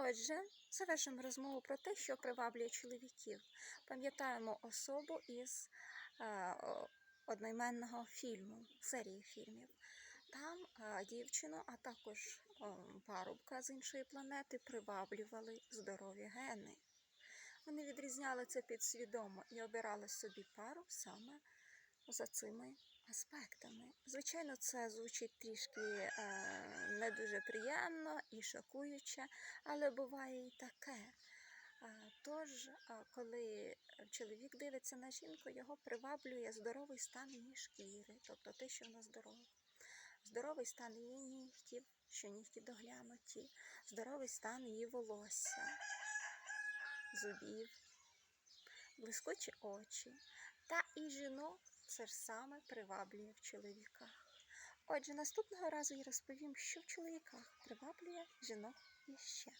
Отже, завершимо розмову про те, що приваблює чоловіків. Пам'ятаємо особу із е, одноіменного фільму, серії фільмів. Там е, дівчину, а також е, парубка з іншої планети приваблювали здорові гени. Вони відрізняли це підсвідомо і обирали собі пару саме за цими аспектами. Звичайно, це звучить трішки е, не дуже приємно і шокуюче, але буває і таке. Тож, коли чоловік дивиться на жінку, його приваблює здоровий стан її шкіри, тобто те, що вона здорова. Здоровий стан її нігтів, що нігті доглянуті, здоровий стан її волосся, зубів, блискучі очі. Та і жінок це ж саме приваблює в чоловіках. Отже, наступного разу я розповім, що в чоловіках приваблює жінок іще.